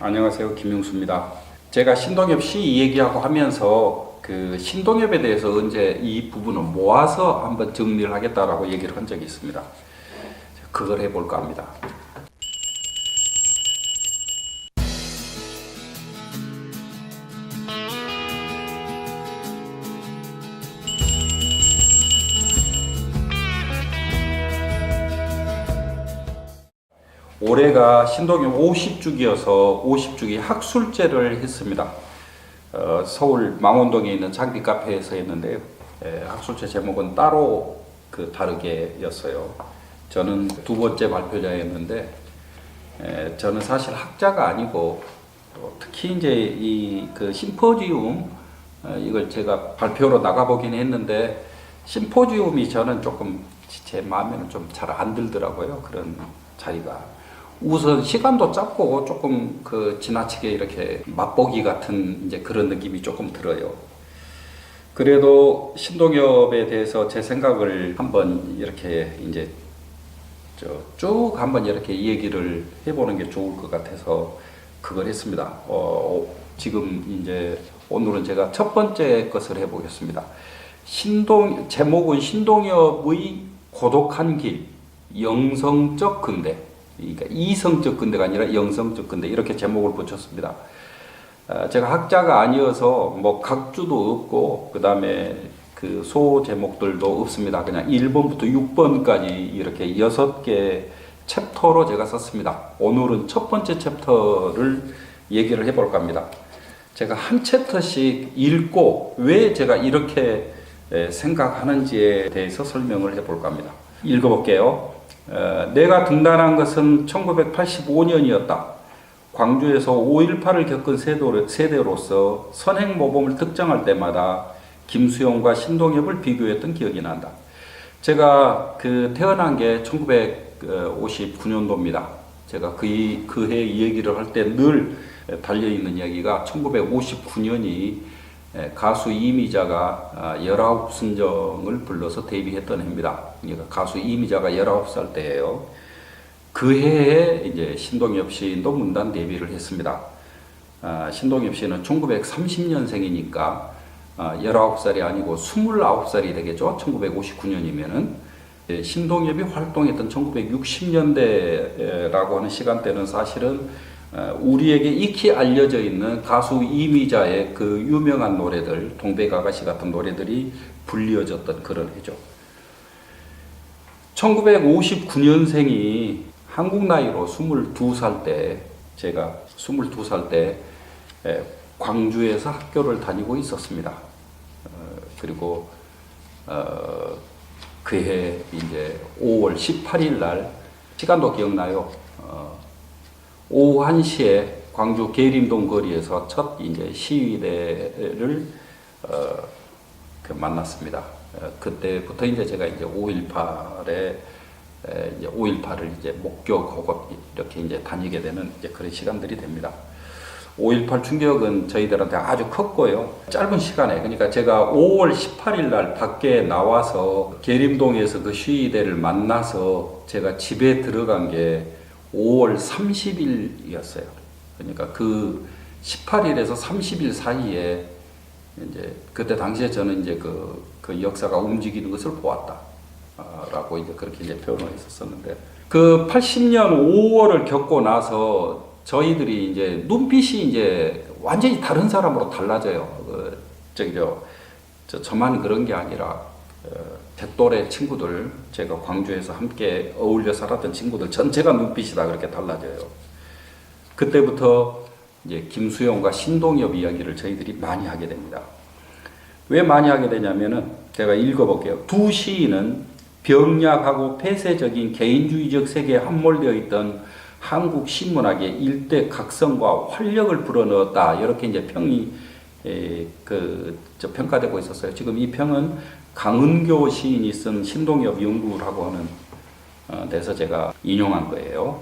안녕하세요. 김용수입니다. 제가 신동엽 씨 얘기하고 하면서 그 신동엽에 대해서 언제 이 부분을 모아서 한번 정리를 하겠다라고 얘기를 한 적이 있습니다. 그걸 해볼까 합니다. 올해가 신동엽 50주기여서 50주기 학술제를 했습니다. 어, 서울 망원동에 있는 장비 카페에서 했는데요. 에, 학술제 제목은 따로 그 다르게였어요. 저는 두 번째 발표자였는데 에, 저는 사실 학자가 아니고 또 특히 이제 이 그 심포지움 어, 이걸 제가 발표로 나가보긴 했는데 심포지움이 저는 조금 제 마음에는 좀 잘 안 들더라고요. 그런 자리가. 우선 시간도 짧고 조금 그 지나치게 이렇게 맛보기 같은 이제 그런 느낌이 조금 들어요. 그래도 신동엽에 대해서 제 생각을 한번 이렇게 이제 저쭉 한번 이렇게 얘기를 해보는 게 좋을 것 같아서 그걸 했습니다. 어, 지금 이제 오늘은 제가 첫 번째 것을 해보겠습니다. 신동 제목은 신동엽의 고독한 길 영성적 근대. 그러니까 이성적 근대가 아니라 영성적 근대 이렇게 제목을 붙였습니다. 어, 제가 학자가 아니어서 뭐 각주도 없고 그 다음에 그 소 제목들도 없습니다. 그냥 1번부터 6번까지 이렇게 여섯 개 챕터로 제가 썼습니다. 오늘은 첫 번째 챕터를 얘기를 해볼까 합니다. 제가 한 챕터씩 읽고 왜 제가 이렇게 에, 생각하는지에 대해서 설명을 해볼까 합니다. 읽어볼게요. 어, 내가 등단한 것은 1985년이었다. 광주에서 5.18을 겪은 세대로서 선행 모범을 특정할 때마다 김수영과 신동엽을 비교했던 기억이 난다. 제가 그 태어난 게 1959년도입니다. 제가 그, 그해 얘기를 할 때 늘 달려있는 이야기가 1959년이 가수 이미자가 19순정을 불러서 데뷔했던 해입니다. 그러니까 가수 이미자가 19살 때예요. 그 해에 이제 신동엽 시인도 문단 데뷔를 했습니다. 아, 신동엽 씨는 1930년생이니까 아, 19살이 아니고 29살이 되겠죠. 1959년이면은 예, 신동엽이 활동했던 1960년대라고 하는 시간대는 사실은 어, 우리에게 익히 알려져 있는 가수 이미자의 그 유명한 노래들, 동백아가씨 같은 노래들이 불리어졌던 그런 해죠. 1959년생이 한국 나이로 22살 때, 제가 22살 때 에, 광주에서 학교를 다니고 있었습니다. 어, 그리고 어, 그해 이제 5월 18일 날 시간도 기억나요. 어, 오후 1시에 광주 계림동 거리에서 첫 이제 시위대를 어, 그 만났습니다. 어, 그때부터 이제 제가 이제 5.18에 이제 5.18을 이제 목격하고 이렇게 이제 다니게 되는 이제 그런 시간들이 됩니다. 5.18 충격은 저희들한테 아주 컸고요. 짧은 시간에, 그러니까 제가 5월 18일 날 밖에 나와서 계림동에서 그 시위대를 만나서 제가 집에 들어간 게 5월 30일이었어요. 그러니까 그 18일에서 30일 사이에 이제 그때 당시에 저는 이제 그, 그 역사가 움직이는 것을 보았다. 아, 라고 이제 그렇게 이제 표현을 했었었는데 그 80년 5월을 겪고 나서 저희들이 이제 눈빛이 이제 완전히 다른 사람으로 달라져요. 그 저기 저, 저 저만 그런 게 아니라 어, 제 또래 친구들 제가 광주에서 함께 어울려 살았던 친구들 전체가 눈빛이 다 그렇게 달라져요. 그때부터 이제 김수영과 신동엽 이야기를 저희들이 많이 하게 됩니다. 왜 많이 하게 되냐면은 제가 읽어볼게요. 두 시인은 병약하고 폐쇄적인 개인주의적 세계에 함몰되어 있던 한국 신문학의 일대 각성과 활력을 불어넣었다. 이렇게 이제 평이 에, 그, 저 평가되고 있었어요. 지금 이 평은 강은교 시인이 쓴 신동엽 연구라고 하는 어, 데서 제가 인용한 거예요.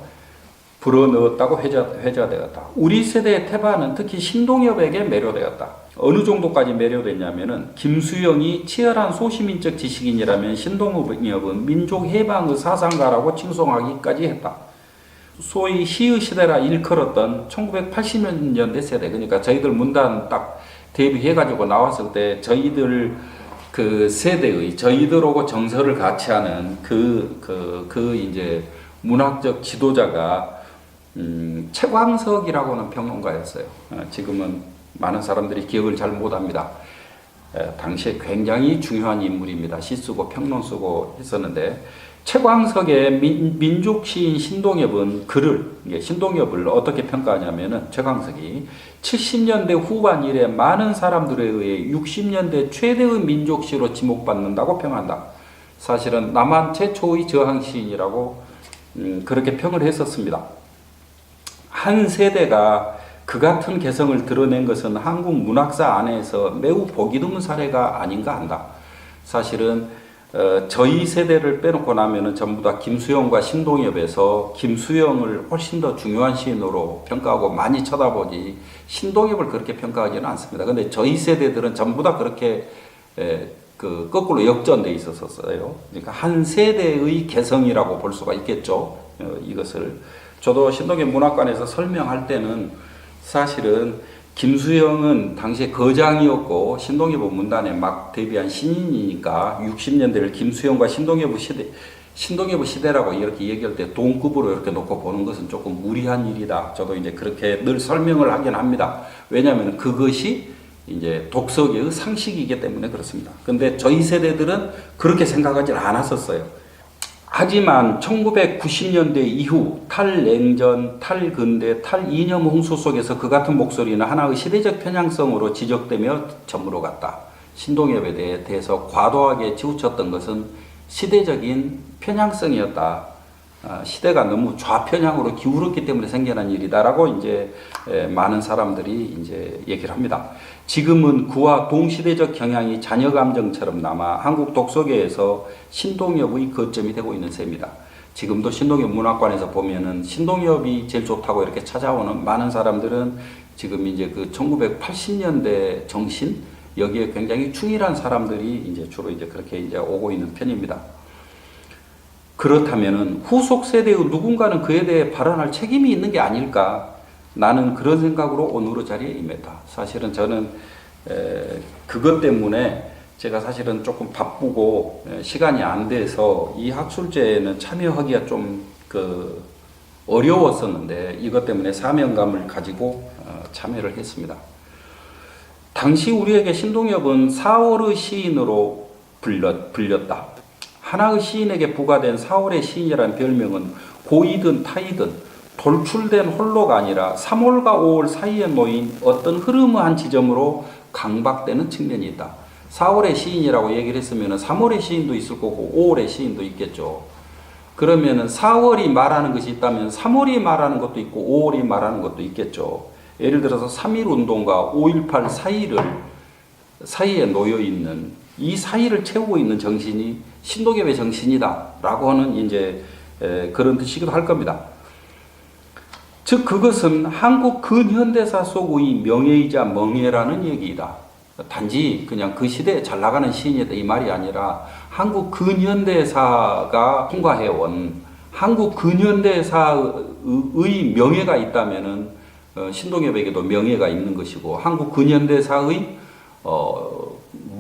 불어넣었다고 회자, 회자되었다. 우리 세대의 태반은 특히 신동엽에게 매료되었다. 어느 정도까지 매료됐냐면은 김수영이 치열한 소시민적 지식인이라면 신동엽은 민족 해방의 사상가라고 칭송하기까지 했다. 소위 희의 시대라 일컬었던 1980년대 세대 그러니까 저희들 문단 딱 데뷔해 가지고 나왔을 때 저희들 그 세대의 저희들하고 정서를 같이 하는 그 그 그 이제 문학적 지도자가 음, 최광석이라고는 평론가였어요. 어, 지금은 많은 사람들이 기억을 잘 못합니다. 에, 당시에 굉장히 중요한 인물입니다. 시 쓰고 평론 쓰고 했었는데 최광석의 민, 민족 시인 신동엽은 글을 이게 신동엽을 어떻게 평가하냐면은 최광석이 70년대 후반 이래 많은 사람들에 의해 60년대 최대의 민족 시로 지목받는다고 평한다. 사실은 남한 최초의 저항 시인이라고 음, 그렇게 평을 했었습니다. 한 세대가 그 같은 개성을 드러낸 것은 한국 문학사 안에서 매우 보기 드문 사례가 아닌가 한다. 사실은 어, 저희 세대를 빼놓고 나면은 전부 다 김수영과 신동엽에서 김수영을 훨씬 더 중요한 시인으로 평가하고 많이 쳐다보지 신동엽을 그렇게 평가하지는 않습니다. 근데 저희 세대들은 전부 다 그렇게 에, 그 거꾸로 역전돼 있었어요. 그러니까 한 세대의 개성이라고 볼 수가 있겠죠. 어, 이것을 저도 신동엽 문학관에서 설명할 때는 사실은 김수영은 당시에 거장이었고 신동엽은 문단에 막 데뷔한 신인이니까 60년대를 김수영과 신동엽의 시대 신동엽의 시대라고 이렇게 얘기할 때 동급으로 이렇게 놓고 보는 것은 조금 무리한 일이다. 저도 이제 그렇게 늘 설명을 하긴 합니다. 왜냐하면 그것이 이제 독서계의 상식이기 때문에 그렇습니다. 근데 저희 세대들은 그렇게 생각하지 않았었어요. 하지만 1990년대 이후 탈냉전, 탈근대, 탈이념 홍수 속에서 그 같은 목소리는 하나의 시대적 편향성으로 지적되며 저물어 갔다. 신동엽에 대해- 대해서 과도하게 치우쳤던 것은 시대적인 편향성이었다. 아, 시대가 너무 좌편향으로 기울었기 때문에 생겨난 일이다라고 이제 에, 많은 사람들이 이제 얘기를 합니다. 지금은 그와 동시대적 경향이 자녀 감정처럼 남아 한국 독서계에서 신동엽의 거점이 되고 있는 셈이다. 지금도 신동엽 문학관에서 보면은 신동엽이 제일 좋다고 이렇게 찾아오는 많은 사람들은 지금 이제 그 1980년대 정신 여기에 굉장히 충실한 사람들이 이제 주로 이제 그렇게 이제 오고 있는 편입니다. 그렇다면은 후속 세대의 누군가는 그에 대해 발언할 책임이 있는 게 아닐까? 나는 그런 생각으로 오늘의 자리에 임했다. 사실은 저는 에, 그것 때문에 제가 사실은 조금 바쁘고 에, 시간이 안 돼서 이 학술제에는 참여하기가 좀 그 어려웠었는데 이것 때문에 사명감을 가지고 어, 참여를 했습니다. 당시 우리에게 신동엽은 4월의 시인으로 불렸, 불렸다. 하나의 시인에게 부과된 4월의 시인이라는 별명은 고이든 타이든 돌출된 홀로가 아니라 3월과 5월 사이에 놓인 어떤 흐름의 한 지점으로 강박되는 측면이 있다. 4월의 시인이라고 얘기를 했으면 3월의 시인도 있을 거고 5월의 시인도 있겠죠. 그러면은 4월이 말하는 것이 있다면 3월이 말하는 것도 있고 5월이 말하는 것도 있겠죠. 예를 들어서 3.1 운동과 5.18 사이를 사이에 놓여 있는 이 사이를 채우고 있는 정신이 신동엽의 정신이다라고 하는 이제 에, 그런 뜻이기도 할 겁니다. 즉 그것은 한국 근현대사 속의 명예이자 멍해라는 얘기이다. 단지 그냥 그 시대에 잘 나가는 시인이다 이 말이 아니라 한국 근현대사가 통과해온 한국 근현대사의 명예가 있다면은 어, 신동엽에게도 명예가 있는 것이고 한국 근현대사의 어,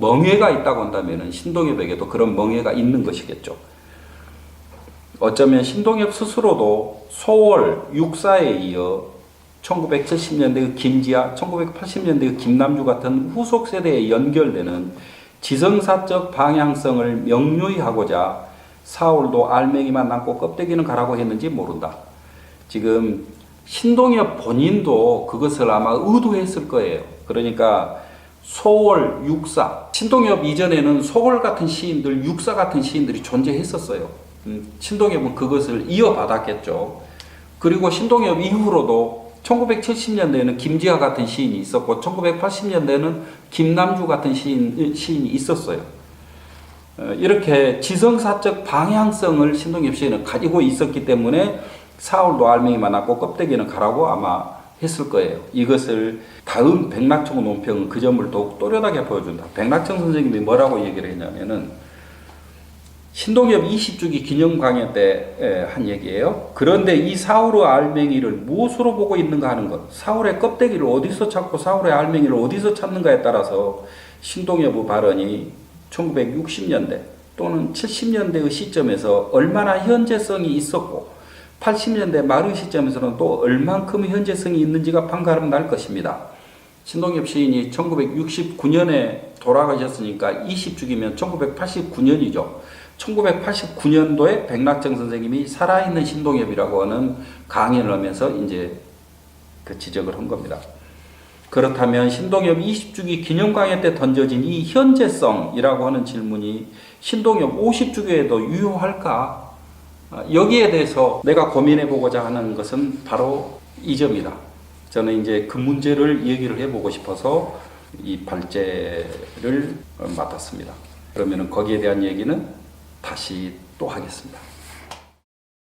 멍해가 있다고 한다면은 신동엽에게도 그런 멍해가 있는 것이겠죠. 어쩌면 신동엽 스스로도 소월 육사에 이어 1970년대의 김지아, 1980년대의 김남주 같은 후속 세대에 연결되는 지성사적 방향성을 명료히 하고자 사월도 알맹이만 남고 껍데기는 가라고 했는지 모른다. 지금 신동엽 본인도 그것을 아마 의도했을 거예요. 그러니까 소월, 육사. 신동엽 이전에는 소월 같은 시인들, 육사 같은 시인들이 존재했었어요. 음, 신동엽은 그것을 이어받았겠죠. 그리고 신동엽 이후로도 1970년대에는 김지아 같은 시인이 있었고 1980년대에는 김남주 같은 시인, 시인이 있었어요. 어, 이렇게 지성사적 방향성을 신동엽 시인은 가지고 있었기 때문에 사울도 알맹이 많았고 껍데기는 가라고 아마 했을 거예요. 이것을 다음 백낙청 논평은 그 점을 더욱 또렷하게 보여준다. 백낙청 선생님이 뭐라고 얘기를 했냐면은 신동엽 20주기 기념 강연 때 한 얘기예요. 그런데 이 사울의 알맹이를 무엇으로 보고 있는가 하는 것, 사울의 껍데기를 어디서 찾고 사울의 알맹이를 어디서 찾는가에 따라서 신동엽의 발언이 1960년대 또는 70년대의 시점에서 얼마나 현재성이 있었고 80년대 말의 시점에서는 또 얼만큼 현재성이 있는지가 판가름 날 것입니다. 신동엽 시인이 1969년에 돌아가셨으니까 20주기면 1989년이죠. 1989년도에 백낙정 선생님이 살아있는 신동엽이라고 하는 강연을 하면서 이제 그 지적을 한 겁니다. 그렇다면 신동엽 20주기 기념 강연 때 던져진 이 현재성이라고 하는 질문이 신동엽 50주기에도 유효할까? 아, 여기에 대해서 내가 고민해 보고자 하는 것은 바로 이 점이다. 저는 이제 그 문제를 얘기를 해보고 싶어서 이 발제를 어, 맡았습니다. 그러면 거기에 대한 얘기는 다시 또 하겠습니다.